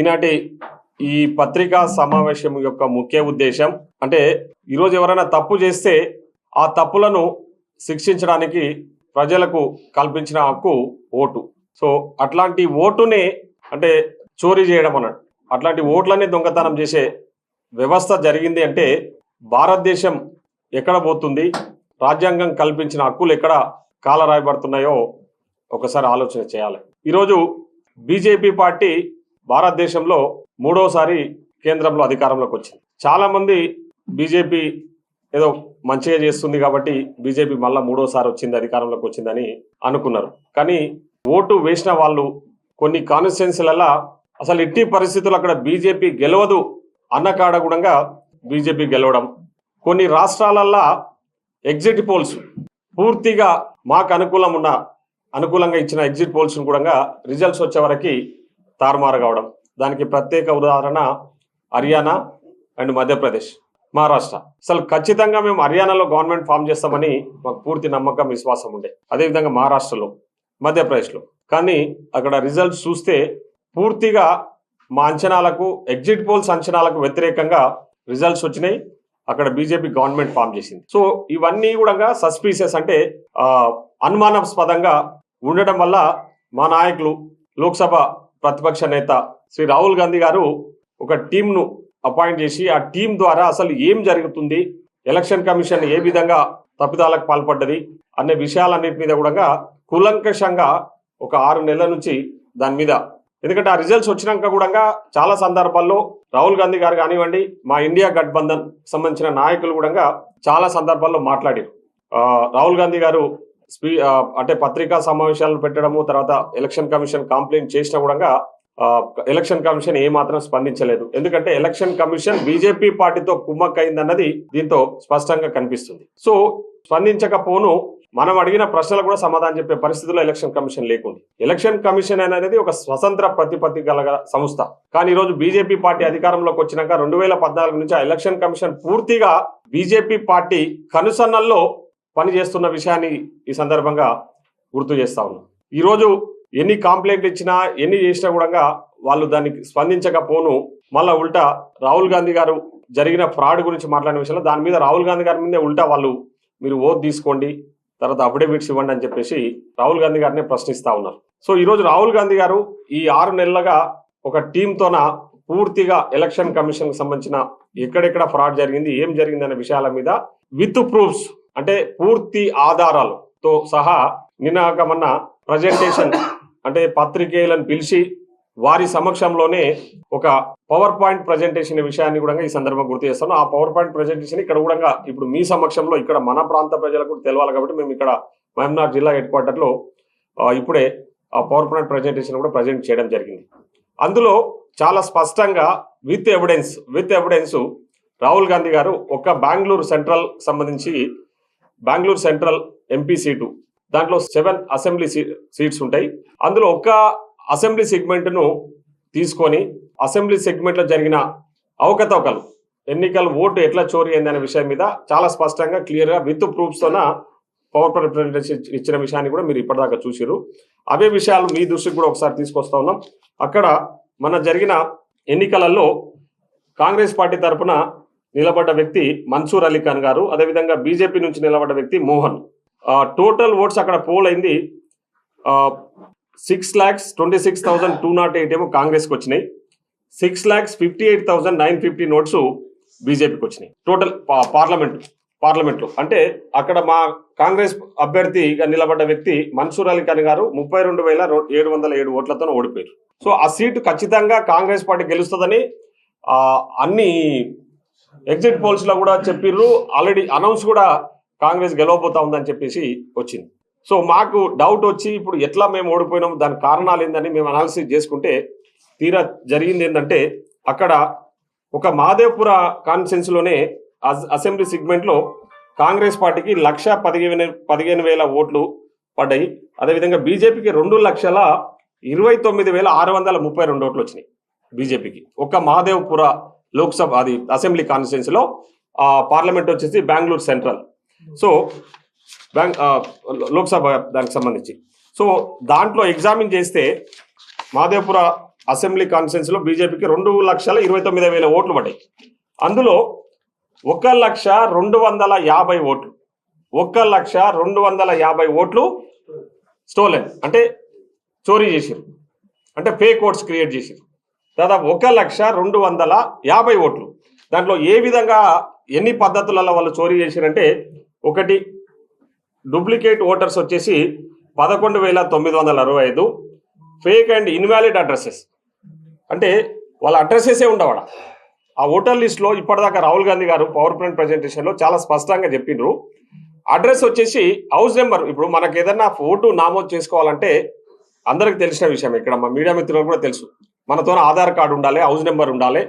ఈనాటి ఈ పత్రికా సమావేశం యొక్క ముఖ్య ఉద్దేశం అంటే ఈరోజు ఎవరైనా తప్పు చేస్తే ఆ తప్పులను శిక్షించడానికి ప్రజలకు కల్పించిన హక్కు ఓటు. సో అట్లాంటి ఓటునే అంటే చోరీ చేయడం అన్నట్టు అట్లాంటి ఓట్లనే దొంగతనం చేసే వ్యవస్థ జరిగింది అంటే భారతదేశం ఎక్కడ పోతుంది? రాజ్యాంగం కల్పించిన హక్కులు ఎక్కడ కాలరాయబడుతున్నాయో ఒకసారి ఆలోచన చేయాలి. ఈరోజు బీజేపీ పార్టీ భారతదేశంలో మూడోసారి కేంద్రంలో అధికారంలోకి వచ్చింది. చాలా మంది బీజేపీ ఏదో మంచిగా చేస్తుంది కాబట్టి బీజేపీ మళ్ళా మూడోసారి వచ్చింది అధికారంలోకి వచ్చిందని అనుకున్నారు. కానీ ఓటు వేసిన వాళ్ళు కొన్ని కాన్స్టిట్యున్సీలలో అసలు ఎట్టి పరిస్థితులు అక్కడ బీజేపీ గెలవదు అన్న కాడ బీజేపీ గెలవడం. కొన్ని రాష్ట్రాలల్లో ఎగ్జిట్ పోల్స్ పూర్తిగా మాకు అనుకూలం ఉన్న అనుకూలంగా ఇచ్చిన ఎగ్జిట్ పోల్స్ కూడా రిజల్ట్స్ వచ్చే వరకు తారుమారు కావడం దానికి ప్రత్యేక ఉదాహరణ హర్యానా అండ్ మధ్యప్రదేశ్ మహారాష్ట్ర. అసలు ఖచ్చితంగా మేము హర్యానాలో గవర్నమెంట్ ఫామ్ చేస్తామని మాకు పూర్తి నమ్మకం విశ్వాసం ఉండే. అదేవిధంగా మహారాష్ట్రలో మధ్యప్రదేశ్లో. కానీ అక్కడ రిజల్ట్స్ చూస్తే పూర్తిగా మా అంచనాలకు ఎగ్జిట్ పోల్స్ అంచనాలకు వ్యతిరేకంగా రిజల్ట్స్ వచ్చినాయి. అక్కడ బీజేపీ గవర్నమెంట్ ఫామ్ చేసింది. సో ఇవన్నీ కూడా సస్పీషియస్ అంటే అనుమానాస్పదంగా ఉండటం వల్ల మా నాయకులు లోక్సభ ప్రతిపక్ష నేత శ్రీ రాహుల్ గాంధీ గారు ఒక టీంను అపాయింట్ చేసి ఆ టీం ద్వారా అసలు ఏం జరుగుతుంది ఎలక్షన్ కమిషన్ ఏ విధంగా తప్పిదాలకు పాల్పడ్డది అనే విషయాలన్నిటి మీద కూడా కూలంకషంగా ఒక ఆరు నెలల నుంచి దాని మీద. ఎందుకంటే ఆ రిజల్ట్స్ వచ్చినాక కూడా చాలా సందర్భాల్లో రాహుల్ గాంధీ గారు కానివ్వండి మా ఇండియా గఠబంధన్ సంబంధించిన నాయకులు కూడా చాలా సందర్భాల్లో మాట్లాడారు. రాహుల్ గాంధీ గారు స్పీ అంటే పత్రికా సమావేశాలు పెట్టడము తర్వాత ఎలక్షన్ కమిషన్ కంప్లైంట్ చేసినా కూడా ఎలక్షన్ కమిషన్ ఏ మాత్రం స్పందించలేదు. ఎందుకంటే ఎలక్షన్ కమిషన్ బీజేపీ పార్టీతో కుమ్మక్కైందన్నది దీంతో స్పష్టంగా కనిపిస్తుంది. సో స్పందించకపోను మనం అడిగిన ప్రశ్నలకు కూడా సమాధానం చెప్పే పరిస్థితుల్లో ఎలక్షన్ కమిషన్ లేకుంది. ఎలక్షన్ కమిషన్ అనేది ఒక స్వతంత్ర ప్రతిపత్తి గల సంస్థ. కానీ ఈరోజు బీజేపీ పార్టీ అధికారంలోకి వచ్చినాక రెండు వేల పద్నాలుగు నుంచి ఆ ఎలక్షన్ కమిషన్ పూర్తిగా బీజేపీ పార్టీ కనుసన్నల్లో పనిచేస్తున్న విషయాన్ని ఈ సందర్భంగా గుర్తు చేస్తా ఉన్నాం. ఈరోజు ఎన్ని కంప్లైంట్లు ఇచ్చినా ఎన్ని చేసినా కూడా వాళ్ళు దానికి స్పందించకపోను. మళ్ళా ఉల్టా రాహుల్ గాంధీ గారు జరిగిన ఫ్రాడ్ గురించి మాట్లాడిన విషయంలో దాని మీద రాహుల్ గాంధీ గారి మీదే ఉల్టా వాళ్ళు మీరు ఓట్ తీసుకోండి తర్వాత అఫిడవిట్స్ ఇవ్వండి అని చెప్పేసి రాహుల్ గాంధీ గారిని ప్రశ్నిస్తా ఉన్నారు. సో ఈరోజు రాహుల్ గాంధీ గారు ఈ ఆరు నెలలుగా ఒక టీంతోన పూర్తిగా ఎలక్షన్ కమిషన్కి సంబంధించిన ఎక్కడెక్కడ ఫ్రాడ్ జరిగింది ఏం జరిగింది అనే విషయాల మీద విత్ ప్రూఫ్స్ అంటే పూర్తి ఆధారాలతో సహా నిన్న మొన్న ప్రజెంటేషన్ అంటే పత్రికేయులను పిలిచి వారి సమక్షంలోనే ఒక పవర్ పాయింట్ ప్రజెంటేషన్ విషయాన్ని కూడా ఈ సందర్భంగా గుర్తు చేస్తాను. ఆ పవర్ పాయింట్ ప్రజెంటేషన్ ఇక్కడ కూడా ఇప్పుడు మీ సమక్షంలో ఇక్కడ మన ప్రాంత ప్రజలకు కూడా తెలవాలి కాబట్టి మేము ఇక్కడ మహమ్నార్ జిల్లా హెడ్ క్వార్టర్లో ఇప్పుడే ఆ పవర్ పాయింట్ ప్రజెంటేషన్ కూడా ప్రజెంట్ చేయడం జరిగింది. అందులో చాలా స్పష్టంగా with evidence with evidence Rahul Gandhi garu ఒక బెంగళూరు సెంట్రల్ సంబంధించి బెంగళూరు సెంట్రల్ ఎంపీ సీటు. దాంట్లో సెవెన్ అసెంబ్లీ సీట్స్ ఉంటాయి. అందులో ఒక్క అసెంబ్లీ సెగ్మెంట్ను తీసుకొని అసెంబ్లీ సెగ్మెంట్లో జరిగిన అవకతవకలు ఎన్నికల ఓటు ఎట్లా చోరీ అయింది అనే విషయం మీద చాలా స్పష్టంగా క్లియర్గా విత్ ప్రూఫ్స్తోన పవర్ రిప్రజెంటేషన్ ఇచ్చిన విషయాన్ని కూడా మీరు ఇప్పటిదాకా చూసిరు అవే విషయాలు మీ దృష్టికి కూడా ఒకసారి తీసుకొస్తా ఉన్నాం. అక్కడ మన జరిగిన ఎన్నికలలో కాంగ్రెస్ పార్టీ తరపున నిలబడ్డ వ్యక్తి మన్సూర్ అలీ ఖాన్ గారు అదేవిధంగా బీజేపీ నుంచి నిలబడ్డ వ్యక్తి మోహన్. టోటల్ ఓట్స్ అక్కడ పోల్ అయింది. Six lakhs twenty six thousand two nought eight ఏమో కాంగ్రెస్కి వచ్చినాయి. Six lakhs fifty eight thousand nine fifty notes బీజేపీకి వచ్చినాయి. టోటల్ పార్లమెంట్ పార్లమెంట్లో అంటే అక్కడ మా కాంగ్రెస్ అభ్యర్థిగా నిలబడ్డ వ్యక్తి మన్సూర్ అలీ ఖాన్ గారు ముప్పై రెండు వేల ఏడు వందల ఏడు ఓట్లతో ఓడిపోయారు. సో ఆ సీటు ఖచ్చితంగా కాంగ్రెస్ పార్టీ గెలుస్తుందని అన్ని ఎగ్జిట్ పోల్స్లో కూడా చెప్పిర్రు. ఆల్రెడీ అనౌన్స్ కూడా కాంగ్రెస్ గెలవబోతా ఉందని చెప్పేసి వచ్చింది. సో మాకు డౌట్ వచ్చి ఇప్పుడు ఎట్లా మేము ఓడిపోయినాం దాని కారణాలు ఏందని మేము అనాలిసిస్ చేసుకుంటే తీరా జరిగింది ఏంటంటే అక్కడ ఒక మాదేపుర కాన్ఫరెన్స్లోనే అసెంబ్లీ సెగ్మెంట్లో కాంగ్రెస్ పార్టీకి లక్ష పదిహేను పదిహేను వేల ఓట్లు పడ్డాయి. అదేవిధంగా బీజేపీకి రెండు లక్షల ఇరవై తొమ్మిది వేల ఆరు వందల ముప్పై రెండు ఓట్లు వచ్చినాయి బీజేపీకి. ఒక మాదేవ్పుర లోక్సభ అది అసెంబ్లీ కాన్స్టిట్యున్సీలో పార్లమెంట్ వచ్చేసి Bengaluru central. So bank Lok Sabha దానికి సంబంధించి. సో దాంట్లో ఎగ్జామిన్ చేస్తే మాదేపుర అసెంబ్లీ కాన్స్టిట్యున్సీలో బీజేపీకి రెండు లక్షల ఇరవై తొమ్మిది వేల ఓట్లు పడ్డాయి. అందులో ఒక లక్ష రెండు వందల యాభై ఓట్లు ఒక లక్ష రెండు వందల యాభై ఓట్లు స్టోలెన్ అంటే చోరీ చేసిరు అంటే ఫేక్ ఓట్స్ క్రియేట్ చేసిరు దాదాపు ఒక లక్ష రెండు వందల యాభై ఓట్లు. దాంట్లో ఏ విధంగా ఎన్ని పద్ధతులలో వాళ్ళు చోరీ చేసిరంటే ఒకటి డూప్లికేట్ ఓటర్స్ వచ్చేసి పదకొండు వేల తొమ్మిది వందల అరవై ఐదు ఫేక్ అండ్ ఇన్వాలిడ్ అడ్రస్సెస్. అంటే వాళ్ళ అడ్రస్సెసే ఉండవాడ. ఆ ఓటర్ లిస్ట్లో ఇప్పటిదాకా రాహుల్ గాంధీ గారు పవర్ పాయింట్ ప్రజెంటేషన్లో చాలా స్పష్టంగా చెప్పిండ్రు. అడ్రస్ వచ్చేసి హౌస్ నెంబర్. ఇప్పుడు మనకు ఏదైనా ఫోటో నామోదు చేసుకోవాలంటే అందరికి తెలిసిన విషయం. ఇక్కడ మా మీడియా మిత్రులకు కూడా తెలుసు. మనతో ఆధార్ కార్డు ఉండాలి హౌస్ నెంబర్ ఉండాలి.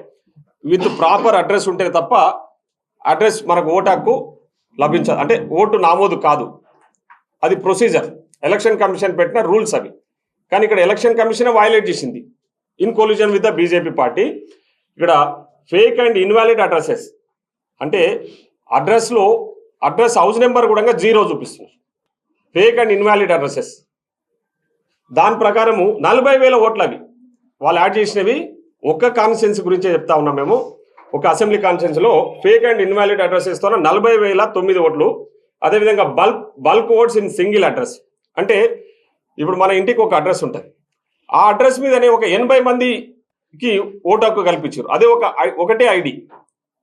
విత్ ప్రాపర్ అడ్రస్ ఉంటే తప్ప అడ్రస్ మనకు ఓటాకు హక్కు లభించదు అంటే ఓటు నామోదు కాదు. అది ప్రొసీజర్. ఎలక్షన్ కమిషన్ పెట్టిన రూల్స్ అవి. కానీ ఇక్కడ ఎలక్షన్ కమిషన్ వైలేట్ చేసింది. In collusion with the BJP party. ఇక్కడ ఫేక్ అండ్ ఇన్వాలిడ్ అడ్రసెస్. అంటే అడ్రస్లో అడ్రస్ హౌస్ నెంబర్ కూడా జీరో చూపిస్తుంది. Fake and invalid addresses. దాని ప్రకారము నలభై వేల ఓట్లు అవి వాళ్ళు యాడ్ చేసినవి ఒక్క కాన్సెన్స్ గురించే చెప్తా ఉన్నాం మేము. ఒక అసెంబ్లీ కాన్స్టిట్యున్సీలో ఫేక్ అండ్ ఇన్వాలిడ్ అడ్రసెస్తో నలభై వేల తొమ్మిది ఓట్లు అదేవిధంగా bulk bulk votes in single address అంటే ఇప్పుడు మన ఇంటికి ఒక అడ్రస్ ఉంటుంది. ఆ అడ్రస్ మీదనే ఒక ఎనభై మందికి ఓటు హక్కు కల్పించారు. అదే ఒక ఐ- ఒకటే ఐడి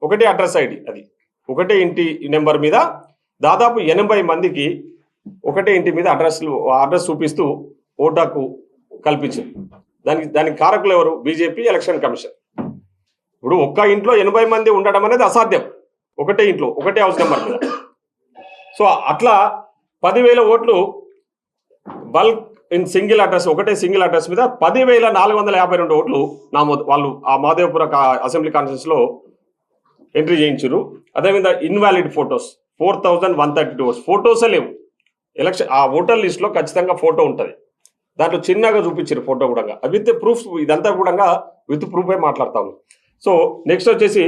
ఒకటే అడ్రస్ ఐడి అది. ఒకటే ఇంటి నెంబర్ మీద దాదాపు ఎనభై మందికి ఒకటే ఇంటి మీద అడ్రస్లు అడ్రస్ చూపిస్తూ ఓటు హక్కు కల్పించారు. దానికి దానికి కారకులు ఎవరు? బీజేపీ ఎలక్షన్ కమిషన్ ఇప్పుడు ఒక్క ఇంట్లో ఎనభై మంది ఉండడం అనేది అసాధ్యం. ఒకటే ఇంట్లో ఒకటే హౌస్ నెంబర్. మీద సో అట్లా పదివేల ఓట్లు బల్క్ ఇన్ సింగిల్ అడ్రస్ ఒకటే సింగిల్ అడ్రస్ మీద పదివేల నాలుగు వందల యాభై రెండు ఓట్లు నామోదు వాళ్ళు ఆ మాదేవపుర అసెంబ్లీ కాన్ఫరెన్స్లో ఎంట్రీ చేయించారు. అదేవిధంగా invalid photos four thousand one thirty two ఫొటోసే లేవు. ఎలక్షన్ ఆ ఓటర్ లిస్ట్లో ఖచ్చితంగా ఫోటో ఉంటుంది. దాంట్లో చిన్నగా చూపించారు ఫోటో కూడా. విత్ ప్రూఫ్ ఇదంతా కూడా విత్ ప్రూఫే మాట్లాడతాము. సో నెక్స్ట్ వచ్చేసి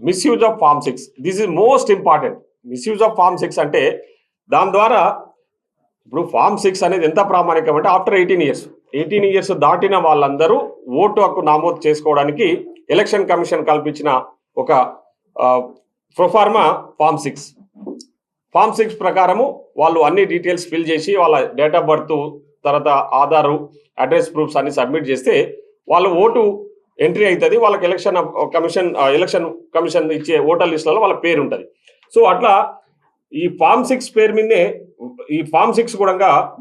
misuse of form six this is most important misuse of form six అంటే దాని ద్వారా ఇప్పుడు ఫార్మ్ సిక్స్ అనేది ఎంత ప్రామాణికం అంటే after eighteen years eighteen years దాటిన వాళ్ళందరూ ఓటు హక్కు నమోదు చేసుకోవడానికి ఎలక్షన్ కమిషన్ కల్పించిన ఒక proforma form six form six ప్రకారము వాళ్ళు అన్ని డీటెయిల్స్ ఫిల్ చేసి వాళ్ళ డేట్ ఆఫ్ బర్త్ తర్వాత ఆధారు అడ్రస్ ప్రూఫ్స్ అన్ని సబ్మిట్ చేస్తే వాళ్ళ ఓటు ఎంట్రీ అవుతుంది. వాళ్ళకి ఎలక్షన్ కమిషన్ ఎలక్షన్ కమిషన్ ఇచ్చే ఓటర్ లిస్టులలో వాళ్ళ పేరు ఉంటుంది. సో అట్లా ఈ ఫామ్ సిక్స్ పేరు మీదే ఈ ఫామ్ సిక్స్ కూడా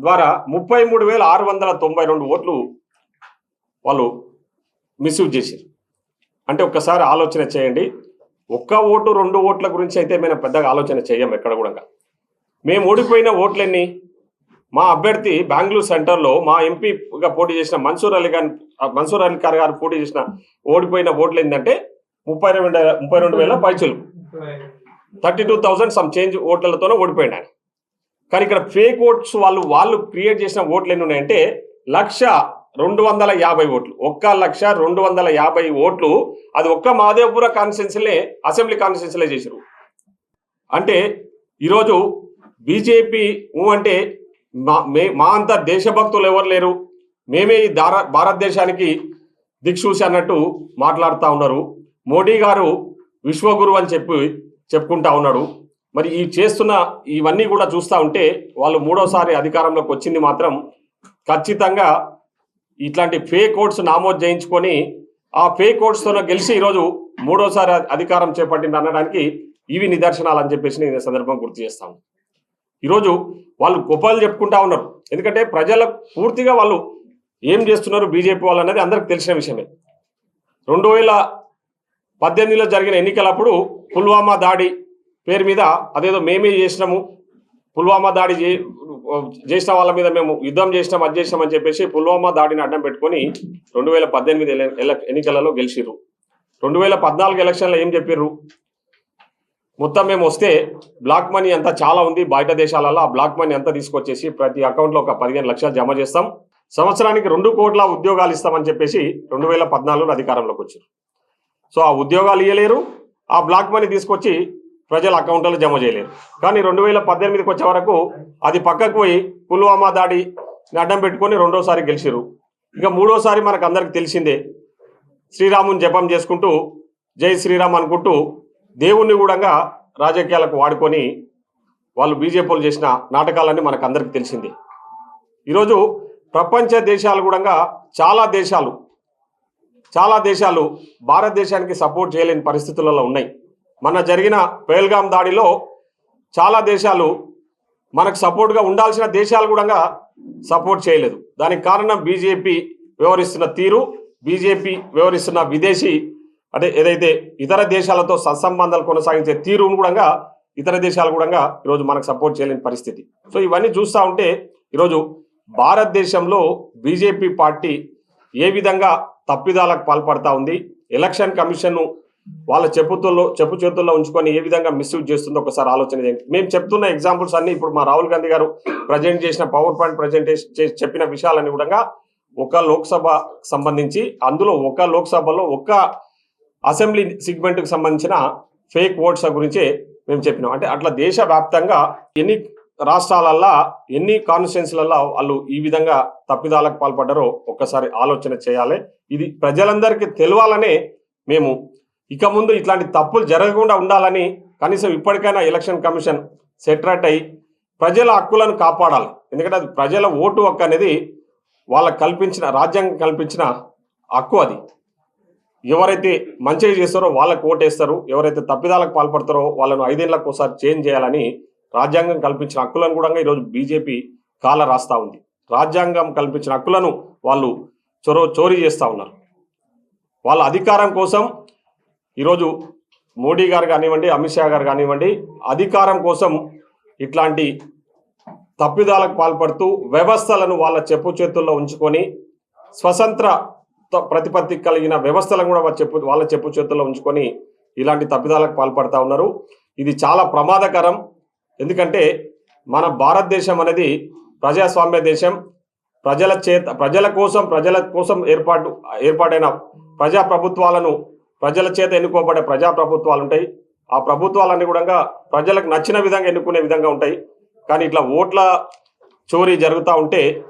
ద్వారా ముప్పై మూడు వేల ఆరు వందల తొంభై రెండు ఓట్లు వాళ్ళు మిస్యూజ్ చేశారు. అంటే ఒక్కసారి ఆలోచన చేయండి. ఒక్క ఓటు రెండు ఓట్ల గురించి అయితే మేము పెద్దగా ఆలోచన చేయం ఎక్కడ కూడా మేము ఓడిపోయిన ఓట్లన్నీ? మా అభ్యర్థి బెంగళూరు సెంటర్లో మా ఎంపీగా పోటీ చేసిన మన్సూర్ అలీ ఖాన్ మన్సూర్ అలీ ఖాన్ గారు పోటీ చేసిన ఓడిపోయిన ఓట్లు ఏంటంటే ముప్పై రెండు ముప్పై రెండు వేల పైచులు. Thirty two thousand some change ఓట్లతోనే ఓడిపోయాడు ఆయన. కానీ ఇక్కడ ఫేక్ ఓట్స్ వాళ్ళు వాళ్ళు క్రియేట్ చేసిన ఓట్లు ఎన్ని ఉన్నాయంటే లక్ష రెండు వందల యాభై ఓట్లు. ఒక్క లక్ష రెండు వందల యాభై ఓట్లు. అది ఒక్క మాదేవపుర కాన్స్టిట్యున్సీలే అసెంబ్లీ కాన్స్టిట్యున్సీలే చేశారు అంటే ఈరోజు బీజేపీ అంటే మా మే మా అంత దేశభక్తులు ఎవరు లేరు. మేమే ఈ దార భారతదేశానికి దిక్సూసి అన్నట్టు మాట్లాడుతూ ఉన్నారు. మోడీ గారు విశ్వగురు అని చెప్పి చెప్పుకుంటా ఉన్నాడు. మరి ఈ చేస్తున్న ఇవన్నీ కూడా చూస్తూ ఉంటే వాళ్ళు మూడోసారి అధికారంలోకి వచ్చింది మాత్రం ఖచ్చితంగా ఇట్లాంటి ఫేక్ ఓట్స్ నామోదు చేయించుకొని ఆ ఫేక్ ఓట్స్తో గెలిచి ఈరోజు మూడోసారి అధికారం చేపట్టింది అనడానికి ఇవి నిదర్శనాలు అని చెప్పేసి నేను సందర్భం గుర్తు చేస్తాను ఈరోజు వాళ్ళు గొప్పలు చెప్పుకుంటా ఉన్నారు. ఎందుకంటే ప్రజలకు పూర్తిగా వాళ్ళు ఏం చేస్తున్నారు బీజేపీ వాళ్ళు అనేది అందరికి తెలిసిన విషయమే. రెండు వేల పద్దెనిమిదిలో జరిగిన ఎన్నికలప్పుడు పుల్వామా దాడి పేరు మీద అదేదో మేమే చేసినాము పుల్వామా దాడి చే చేసిన వాళ్ళ మీద మేము యుద్ధం చేసినాం అది చేసినాం అని చెప్పేసి పుల్వామా దాడిని అడ్డం పెట్టుకొని రెండు వేల పద్దెనిమిది ఎన్నికలలో గెలిచిర్రు. రెండు వేల పద్నాలుగు ఎలక్షన్లో ఏం చెప్పిర్రు? మొత్తం మేము వస్తే బ్లాక్ మనీ అంతా చాలా ఉంది. బయట దేశాలలో ఆ బ్లాక్ మనీ అంతా తీసుకొచ్చేసి ప్రతి అకౌంట్లో ఒక పదిహేను లక్షలు జమ చేస్తాం. సంవత్సరానికి రెండు కోట్ల ఉద్యోగాలు ఇస్తామని చెప్పేసి రెండు వేల పద్నాలుగులో అధికారంలోకి వచ్చారు సో ఆ ఉద్యోగాలు ఇవ్వలేరు ఆ బ్లాక్ మనీ తీసుకొచ్చి ప్రజల అకౌంట్లలో జమ చేయలేరు. కానీ రెండు వేల పద్దెనిమిదికి వచ్చే వరకు అది పక్కకు పోయి పుల్వామా దాడి అడ్డం పెట్టుకొని రెండోసారి గెలిచిరు ఇక మూడోసారి మనకు అందరికి తెలిసిందే శ్రీరాముని జపం చేసుకుంటూ జై శ్రీరామ్ అనుకుంటూ దేవుణ్ణి కూడా రాజకీయాలకు వాడుకొని వాళ్ళు బీజేపీలు చేసిన నాటకాలన్నీ మనకు అందరికి తెలిసింది. ఈరోజు ప్రపంచ దేశాలు కూడా చాలా దేశాలు చాలా దేశాలు భారతదేశానికి సపోర్ట్ చేయలేని పరిస్థితులలో ఉన్నాయి. మన జరిగిన పేల్గాం దాడిలో చాలా దేశాలు మనకు సపోర్ట్గా ఉండాల్సిన దేశాలు కూడా సపోర్ట్ చేయలేదు. దానికి కారణం బీజేపీ వ్యవహరిస్తున్న తీరు బీజేపీ వ్యవహరిస్తున్న విదేశీ అంటే ఏదైతే ఇతర దేశాలతో సత్సంబంధాలు కొనసాగించే తీరును కూడా ఇతర దేశాలు కూడా ఈరోజు మనకు సపోర్ట్ చేయలేని పరిస్థితి. సో ఇవన్నీ చూస్తూ ఉంటే ఈరోజు భారతదేశంలో బీజేపీ పార్టీ ఏ విధంగా తప్పిదాలకు పాల్పడతా ఉంది ఎలక్షన్ కమిషన్ వాళ్ళ చెప్పుతుల్లో చెప్పు చేతుల్లో ఉంచుకొని ఏ విధంగా మిస్యూజ్ చేస్తుందో ఒకసారి ఆలోచన చేయండి. మేము చెప్తున్న ఎగ్జాంపుల్స్ అన్ని ఇప్పుడు మా రాహుల్ గాంధీ గారు ప్రజెంట్ చేసిన పవర్ పాయింట్ ప్రజెంటేషన్ చెప్పిన విషయాలన్నీ కూడా ఒక లోక్సభ సంబంధించి అందులో ఒక లోక్సభలో ఒక అసెంబ్లీ సెగ్మెంట్కి సంబంధించిన ఫేక్ ఓట్స్ గురించే మేము చెప్పినాం. అంటే అట్లా దేశవ్యాప్తంగా ఎన్ని రాష్ట్రాలల్లో ఎన్ని కాన్స్టిట్యున్సీలల్లా వాళ్ళు ఈ విధంగా తప్పిదాలకు పాల్పడ్డారో ఒక్కసారి ఆలోచన చేయాలి. ఇది ప్రజలందరికీ తెలవాలనే మేము ఇక ముందు ఇట్లాంటి తప్పులు జరగకుండా ఉండాలని కనీసం ఇప్పటికైనా ఎలక్షన్ కమిషన్ సెటరేట్ అయ్యి ప్రజల హక్కులను కాపాడాలి. ఎందుకంటే అది ప్రజల ఓటు హక్కు అనేది వాళ్ళకు కల్పించిన రాజ్యాంగం కల్పించిన హక్కు అది. ఎవరైతే మంచిగా చేస్తారో వాళ్ళకు ఓటేస్తారు ఎవరైతే తప్పిదాలకు పాల్పడతారో వాళ్ళను ఐదేళ్ళకు ఒకసారి చేంజ్ చేయాలని రాజ్యాంగం కల్పించిన హక్కులను కూడా ఈరోజు బీజేపీ కాల రాస్తా ఉంది. రాజ్యాంగం కల్పించిన హక్కులను వాళ్ళు చొరవ చోరీ చేస్తూ ఉన్నారు. వాళ్ళ అధికారం కోసం ఈరోజు మోడీ గారు కానివ్వండి అమిత్ షా గారు కానివ్వండి అధికారం కోసం ఇట్లాంటి తప్పిదాలకు పాల్పడుతూ వ్యవస్థలను వాళ్ళ చెప్పు చేతుల్లో ఉంచుకొని స్వతంత్ర ప్రతిపత్తి కలిగిన వ్యవస్థలను కూడా చెప్పు వాళ్ళ చెప్పు చేతుల్లో ఉంచుకొని ఇలాంటి తప్పిదాలకు పాల్పడతా ఉన్నారు. ఇది చాలా ప్రమాదకరం. ఎందుకంటే మన భారతదేశం అనేది ప్రజాస్వామ్య దేశం. ప్రజల చేత ప్రజల కోసం ప్రజల కోసం ఏర్పాటు ఏర్పాటైన ప్రజా ప్రభుత్వాలను ప్రజల చేత ఎన్నుకోబడే ప్రజా ప్రభుత్వాలు ఉంటాయి. ఆ ప్రభుత్వాలన్నీ కూడా ప్రజలకు నచ్చిన విధంగా ఎన్నుకునే విధంగా ఉంటాయి. కానీ ఇట్లా ఓట్ల చోరీ జరుగుతూ ఉంటే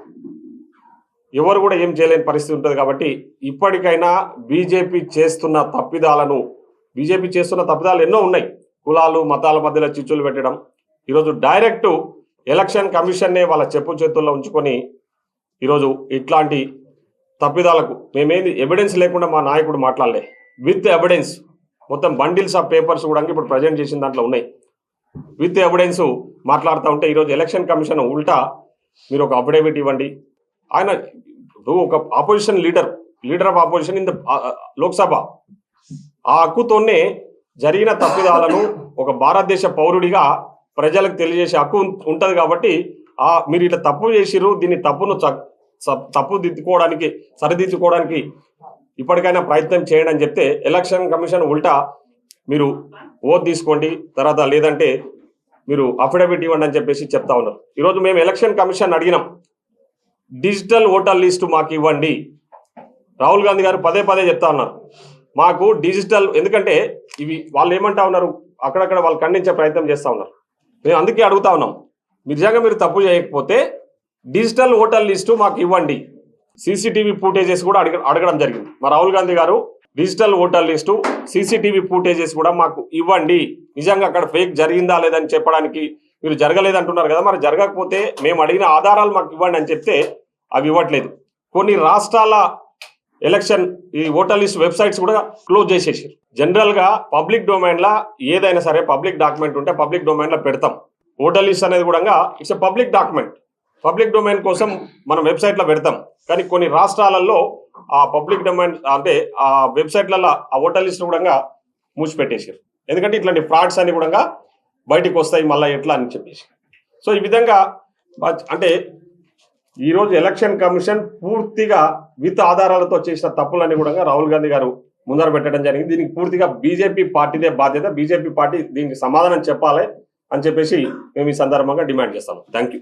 ఎవరు కూడా ఏం చేయలేని పరిస్థితి ఉంటుంది కాబట్టి ఇప్పటికైనా బీజేపీ చేస్తున్న తప్పిదాలను బీజేపీ చేస్తున్న తప్పిదాలు ఎన్నో ఉన్నాయి. కులాలు మతాల మధ్యలో చిచ్చులు పెట్టడం. ఈరోజు డైరెక్ట్ ఎలక్షన్ కమిషన్నే వాళ్ళ చెప్పు చేతుల్లో ఉంచుకొని ఈరోజు ఇట్లాంటి తప్పిదాలకు మేమేది ఎవిడెన్స్ లేకుండా మా నాయకుడు మాట్లాడలే. With evidence. మొత్తం బండిల్స్ ఆఫ్ పేపర్స్ కూడా ఇప్పుడు ప్రజెంట్ చేసిన దాంట్లో ఉన్నాయి. విత్ ఎవిడెన్స్ మాట్లాడుతూ ఉంటే ఈరోజు ఎలక్షన్ కమిషన్ ఉల్టా మీరు ఒక అఫిడేవిట్ ఇవ్వండి. ఆయన ఇప్పుడు ఒక opposition leader leader of opposition in the Lok Sabha. ఆ హక్కుతోనే జరిగిన తప్పిదాలను ఒక భారతదేశ పౌరుడిగా ప్రజలకు తెలియజేసే హక్కు ఉంటుంది కాబట్టి ఆ మీరు ఇట్లా తప్పు చేసిర్రు దీన్ని తప్పును తప్పు దిద్దుకోవడానికి సరిదిద్దుకోవడానికి ఇప్పటికైనా ప్రయత్నం చేయండి అని చెప్తే ఎలక్షన్ కమిషన్ ఉల్టా మీరు ఓట్ తీసుకోండి తర్వాత లేదంటే మీరు అఫిడవిట్ ఇవ్వండి అని చెప్పేసి చెప్తా ఉన్నారు. ఈరోజు మేము ఎలక్షన్ కమిషన్ అడిగినాం. డిజిటల్ ఓటర్ లిస్టు మాకు ఇవ్వండి. రాహుల్ గాంధీ గారు పదే పదే చెప్తా ఉన్నారు. మాకు డిజిటల్ ఎందుకంటే ఇవి వాళ్ళు ఏమంటా ఉన్నారు అక్కడక్కడ వాళ్ళు ఖండించే ప్రయత్నం చేస్తా ఉన్నారు. మేము అందుకే అడుగుతా ఉన్నాం. నిజంగా మీరు తప్పు చేయకపోతే డిజిటల్ ఓటర్ లిస్టు మాకు ఇవ్వండి. సీసీటీవీ ఫూటేజెస్ కూడా అడగ అడగడం జరిగింది. మా రాహుల్ గాంధీ గారు digital voter list CCTV footages కూడా మాకు ఇవ్వండి. నిజంగా అక్కడ ఫేక్ జరిగిందా లేదని చెప్పడానికి మీరు జరగలేదంటున్నారు కదా మరి జరగకపోతే మేము అడిగిన ఆధారాలు మాకు ఇవ్వండి అని చెప్తే అవి ఇవ్వట్లేదు. కొన్ని రాష్ట్రాల ఎలక్షన్ ఈ ఓటర్ లిస్ట్ వెబ్సైట్స్ కూడా క్లోజ్ చేసేసారు. జనరల్గా పబ్లిక్ డొమైన్ లా ఏదైనా సరే పబ్లిక్ డాక్యుమెంట్ ఉంటే పబ్లిక్ డొమైన్లో పెడతాం. ఓటర్ లిస్ట్ అనేది కూడా it's public document. Public domain కోసం మనం వెబ్సైట్లో పెడతాం. కానీ కొన్ని రాష్ట్రాలలో ఆ పబ్లిక్ డొమైన్ అంటే ఆ వెబ్సైట్లలో ఆ ఓటర్ లిస్ట్ కూడా మూసిపెట్టేసారు. ఎందుకంటే ఇట్లాంటి ఫ్రాడ్స్ అన్ని కూడా బయటికి వస్తాయి మళ్ళీ ఎట్లా అని చెప్పేసి. సో ఈ విధంగా అంటే ఈరోజు ఎలక్షన్ కమిషన్ పూర్తిగా విత్ ఆధారాలతో చేసిన తప్పులన్నీ కూడా రాహుల్ గాంధీ గారు ముందర పెట్టడం జరిగింది. దీనికి పూర్తిగా బీజేపీ పార్టీదే బాధ్యత. బీజేపీ పార్టీ దీనికి సమాధానం చెప్పాలి అని చెప్పేసి మేము ఈ సందర్భంగా డిమాండ్ చేస్తాము. Thank you